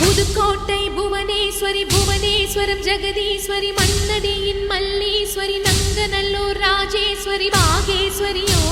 Pudukkottai Bhuvaneswari Puvaneswaram Jagadeeswari மன்னதியின் Malleswari Nanganallur Rajeswari பாகேஸ்வரியோ